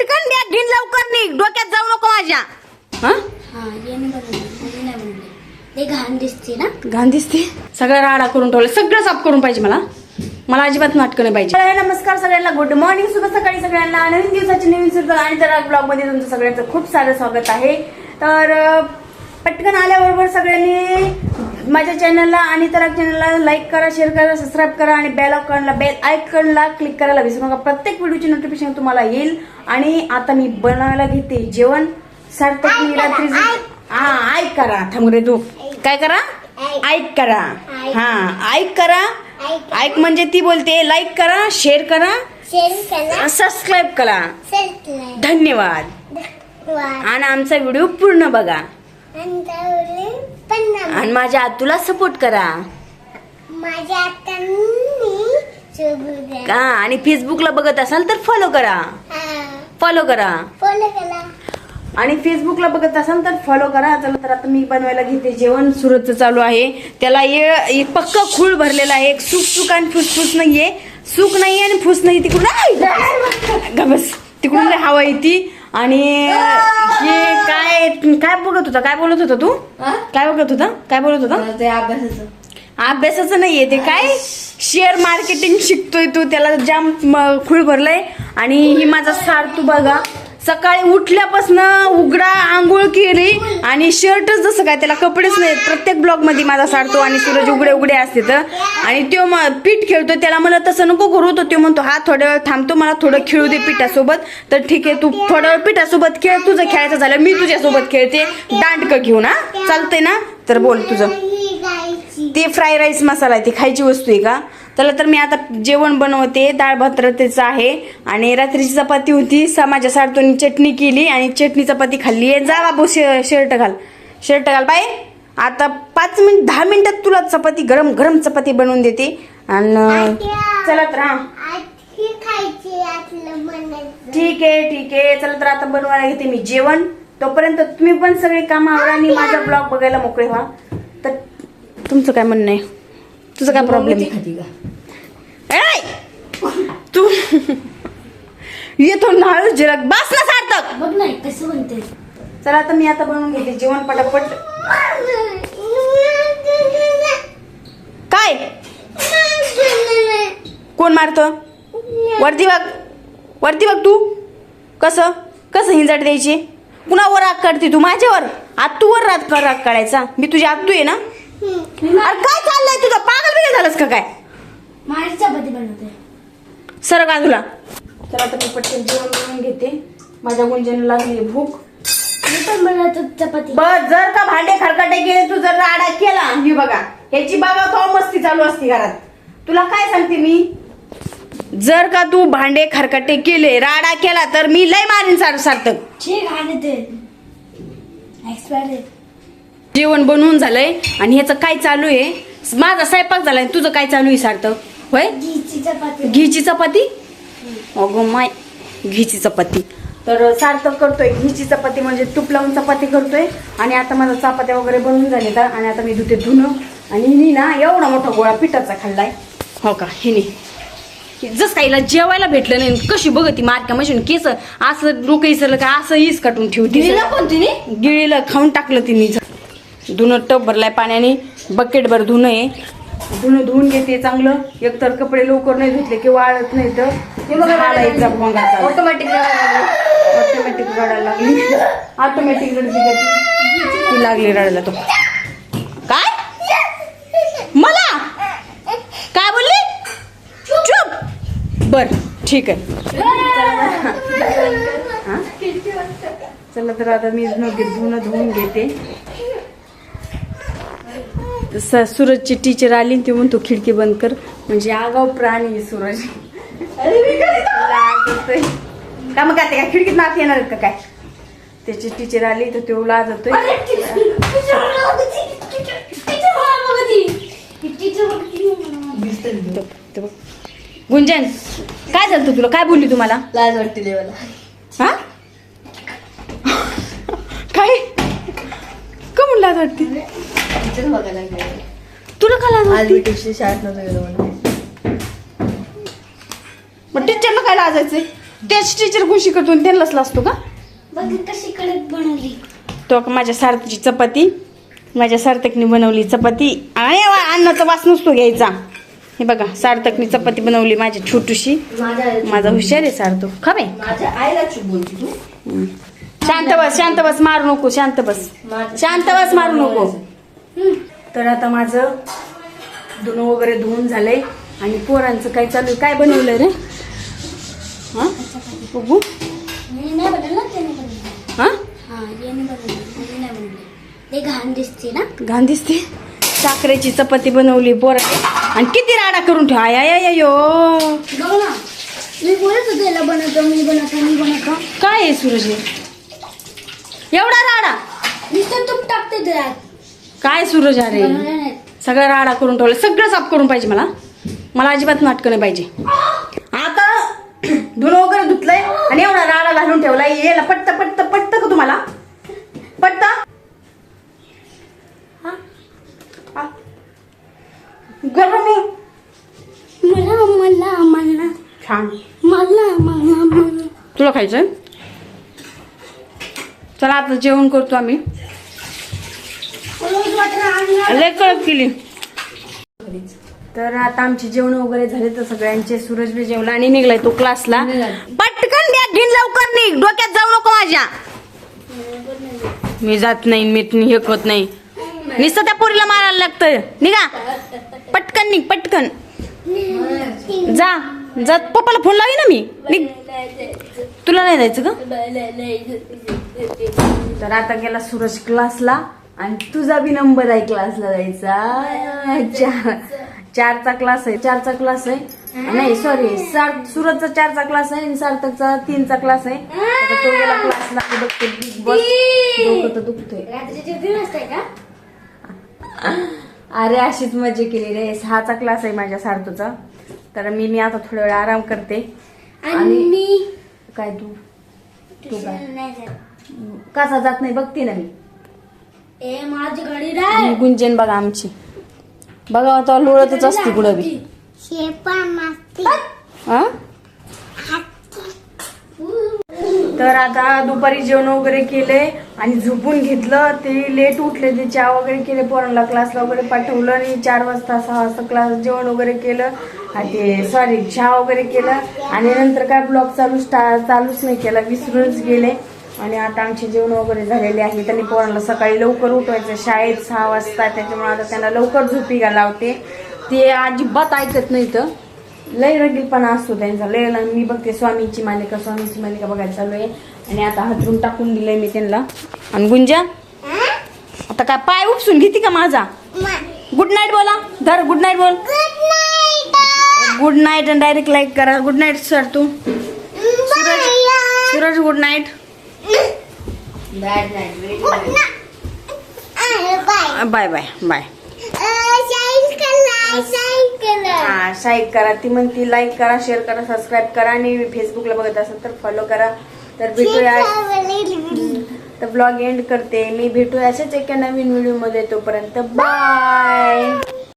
पटकन बॅग घेऊन लवकर निघ. डोक्यात जाऊ नको माझ्या. हा? हा येणे बनवलं नाही म्हणले ते घाण दिसते ना. घाण दिसते? सगळं राडा करून ठेवलं. सगळं साफ करून पाहिजे मला. मला अजिबात नाटकं नाही पाहिजे. हाय, नमस्कार सगळ्यांना गुड मॉर्निंग शुभ सकाळी सगळ्यांना. नवीन दिवसाची नवीन सुरुवात. आणि तर ब्लॉगमध्ये तुमचं सगळ्यांचं खूप सारं स्वागत आहे. तर अं, पटकन आल्याबरोबर सगळ्यांनी माझ्या चॅनलला आणि तर चॅनलला लाईक करा शेअर करा सबस्क्राईब करा आणि बेल आयकॉनला बेल आयकॉनला क्लिक करायला विसरू नका. प्रत्येक व्हिडिओची नोटिफिकेशन तुम्हाला येईल. आणि आता मी बनवायला घेते जेवण. सार्थक मी रात्री हा ऐक करा. थांब रे तू. काय करा? ऐक. करा. हा ऐक करा. ऐक. म्हणजे ती बोलते लाईक करा शेअर करा. सबस्क्राईब करा. धन्यवाद. आणि आमचा व्हिडिओ पूर्ण बघा. आणि माझ्या आतूला सपोर्ट करा. माझ्या का? आणि फेसबुकला बघत असाल तर फॉलो करा. फॉलो करा. फॉलो केला आणि फेसबुकला बघत असाल तर फॉलो करा. चला तर आता मी बनवायला घेते. जेवण सुरतचं चालू आहे. त्याला ये ये पक्क खूळ भरलेला आहे. एक सुक सुक आणि फुसफुस नाहीये. सुक नाही आणि फुस नाही तिकडून. आय! ग बस तिकडून हवा येते. आणि हे काय काय बघत होता? काय बोलत होता तू? काय बघत होता? काय बोलत होता? ते अभ्यासाचं. अभ्यासाचं नाहीये ते. काय? शेअर मार्केटिंग शिकतोय तू. त्याला जाम खूळ भरलंय. आणि ही माझा सार तू बघा. सकाळी उठल्यापासून उघडा आंघोळ केली आणि शर्टच जसं काय त्याला कपडेच नाही प्रत्येक ब्लॉगमध्ये माझा सारतो आणि सूरज उघडे उघडे असते तर. आणि तो म- पीठ खेळतो त्याला मला तसं नको करू. तर तो म्हणतो हा थोड्या वेळ थांबतो मला थोडं खेळू दे पिठासोबत. तर ठीक आहे तू थोड्या वेळ पिठासोबत खेळ तुझं खेळायचं झालं मी तुझ्यासोबत खेळते. दांडकं घेऊ ना चालतंय ना? तर बोल तुझं. ते फ्राय राईस मसाला आहे ती खायची वस्तू आहे का? त्याला तर मी आता जेवण बनवते डाळ भात रतेचं आहे. आणि रात्रीची चपाती होती सा माझ्या सारतोनी चटणी केली आणि चटणी चपाती खाल्ली. आहे जा बाबू शे- शर्ट घाल. शर्ट घाल बाय आता पाच मिनिट दहा मिनिटात तुला चपाती गरम गरम चपाती बनवून देते. आणि चला तर हा. खायची आतलं बनायचं ठीक आहे ठीक आहे. चला तर आता बनवायला घेते मी जेवण. तोपर्यंत तुम्ही पण सगळे कामावर आणि माझा ब्लॉग बघायला मोकळे व्हा. तर तुमचं काय म्हणणं आहे? तुझं काय प्रॉब्लेम आहे! तू येतो नाळ जिरक बस ना सार्थक. बघ नाही कसं म्हणते चला आता मी आता बनवून घेते जेवण पटापट. काय? कोण मारतं? वरती बघ. वरती बघ तू. कसं? कसं हिंजाट द्यायची? कुणावर राग काढते तू? माझ्यावर? आत्तूवर राग राग काढायचा. मी तुझी आत्तू आहे ना? अरे काय चाललंय तुझं? पागल बिगल झालंस का काय? माझी चपाती बनवते. सर का तुला? चला आता मी पटकन जेवण बनवून घेते. माझ्या गुंजनला लागली भूक. मी पण बनवतो चपाती. बर जर का भांडे खरकटे गेले तू जर राडा केला. ही बघा ह्याची बाबा तो मस्ती चालू असते घरात. तुला काय सांगते मी? जर का तू भांडे खरकटे केले राडा केला तर मी लय मारीन सार सार्थक. ठीक आहे ते एक्सपायर जेवण बनवून झालंय आणि ह्याचं काय चालू आहे? माझा स्वयंपाक झालाय तुझं काय चालू आहे सार्थक? होय? घीची चपाती. अगो माय घीची चपाती. तर सार्थक करतोय घीची चपाती म्हणजे तूप लावून चपाती करतोय. आणि आता माझा चपात्या वगैरे बनवून झाले तर आणि आता मी धुते धुणं. आणि हिनी ना एवढा मोठा गोळा पिठाचा खाल्लाय. हो का? हिनी. जस काहीला जेवायला भेटलं नाही कशी बघती मारक्या मशीन केस. असं डोकं इसरलं का असं इस काटून ठेवते. पण तिने? गिळीला खाऊन टाकलं तिने. धुणं टप भरलाय पाण्याने बकेट भर धुणं आहे. धुणं धुवून घेते चांगलं. एकतर कपडे लवकर नाही धुतले की वाळत नाही तर घालायचा भोंगा चालू. ऑटोमॅटिक ऑटोमॅटिक रडायला लागली. ऑटोमॅटिक रडती ती? लागली रडायला तो. काय? मला? काय बोलली? चुप. बर ठीक आहे? चला तर आता मी धुणं धुवून घेते. स- सूरजची टीचर आली आणि ती म्हणतो खिडकी बंद कर. म्हणजे आगाव प्राणी आहे सूरज. का मग काय खिडकीत नात येणार आहेत का काय? त्याची टीचर आली तर तो लाजतोय. गुंजन काय झालं तुला? काय बोलली तुम्हाला लाज वाटते देवाला. हा? काय? का म्हणून लाज वाटते? टीचर बघायला लागले तुला का लाज आज वाटते मी ट्युशन शाळेत नव्हतं गेलो म्हणून. मग टीचरला काय लाजायचंय त्याच टीचर कोण शिकवतो त्यांनाच लाजतो का? बघ कशी कडक बनवली. तो का माझ्या सार्थची चपाती माझ्या सार्थकने बनवली चपाती. आणि वा, अन्नाचा वास नसतो घ्यायचा. हे बघा सार्थकने चपाती बनवली माझी छोटूशी. माझ्या माझा हुशार आहे सार्थक. खा बाई. माझ्या आईला चूप बोलती तू. हम्म. शांत बस शांत बस मारू नको शांत बस. माझ्या- शांत बस मारू नको. तर आता माझं धुणं वगैरे धुवून झालंय. आणि पोरांचं काय चालू? काय बनवलंय रे? हा? बघू. मी बनवलं बनवलं. हा? हा बनवलं. मी बनवलं. ते घाण दिसते ना? घाण दिसते? साखरेची चपाती बनवली पोरा आणि किती राडा करून ठेवा. आय आय आय, यो. मी बोलत होते याला बनवतो मी बनवतो मी बनवतो. काय आहे सूरज? एवढा राडा? नुसतं तूप टाकते त्यात. काय सूरज अरे सगळा राडा करून ठेवलं. सगळं साफ करून पाहिजे मला. मला अजिबात नाटकं नाही पाहिजे. आता धुणं वगैरे धुतलंय आणि एवढा राडा घालून ठेवलाय. याला पट्ट पट्ट पट्ट का तुम्हाला? हा? गरम मला मला मला. छान. मला मला मला. तुला खायचंय? चला आता जेवण करतो आम्ही. लय केली. तर आता आमचे जेवण वगैरे झाले तर सगळ्यांचे सूरज बी जेवला आणि निघलाय तो क्लासला पटकन बॅग घेऊन लवकर निघ. डोक्यात जाऊ नको माझ्या. मी जात नाही मी हे होत नाही. नुसतं त्या पोरीला मारायला लागतंय. निघा. पटकन निघ पटकन. जा जा. पप्पाला फोन लावी ना मी. निघ. तुला नाही जायचं का? तर आता गेला सूरज क्लासला आणि तुझा बी नंबर आहे क्लासला जायचा. चार चारचा क्लास आहे चारचा क्लास आहे. नाही सॉरी सूरजचा चारचा क्लास आहे आणि सार्थकचा तीनचा क्लास आहे. आता तो गेला क्लासला बघते बिग बॉस डोकं तर दुखतोय. अरे अशीच मजा केली रे. सहाचा क्लास आहे माझ्या सार्थूचा तर मी मी आता थोडा वेळ आराम करते. आणि मी? काय तू? तू काय? कसा जात नाही बघते ना मी. ए माझी गाडी आणि गुंजन बघा आमची. बघा आता लोळतच असते कुठं बी शेपा मास्ती. हा तर आता दुपारी जेवण वगैरे केले आणि झोपून घेतलं. ते लेट उठले ते चहा वगैरे केले पोरांना क्लासला वगैरे पाठवलं आणि चार वाजता सहा वाजता क्लास जेवण वगैरे केलं. आणि ते सॉरी चहा वगैरे केलं. आणि नंतर काय ब्लॉग चालू स्टा चालूच नाही केला विसरूनच गेले. आणि आता आमचे जेवण वगैरे झालेले आहेत आणि पोरांना सकाळी लवकर उठवायचं. शाळेत सहा वाजता त्याच्यामुळे आता त्यांना लवकर झोपी लावते ते अजिबात ऐकत नाही तर लय रगीलपणा असतो त्यांचा. लय मी बघते स्वामीची मालिका. स्वामीची मालिका बघायला चालू आहे. आणि आता हातरून टाकून दिलंय मी त्यांना. आणि गुंजा आता काय पाय उपसून घेते का माझा? गुड नाईट बोला. धर गुड नाईट बोल. गुड नाईट आणि डायरेक्ट लाईक करा. गुड नाईट सर तू. Suraj Suraj good night bad night bye bye bye हा शाईक करा. ती म्हणती लाईक करा शेअर करा सबस्क्राईब करा आणि फेसबुकला बघत असेल तर फॉलो करा. तर भेटूया. तर ब्लॉग एंड करते. मी भेटूया अशाच एका नवीन व्हिडिओमध्ये तोपर्यंत. बाय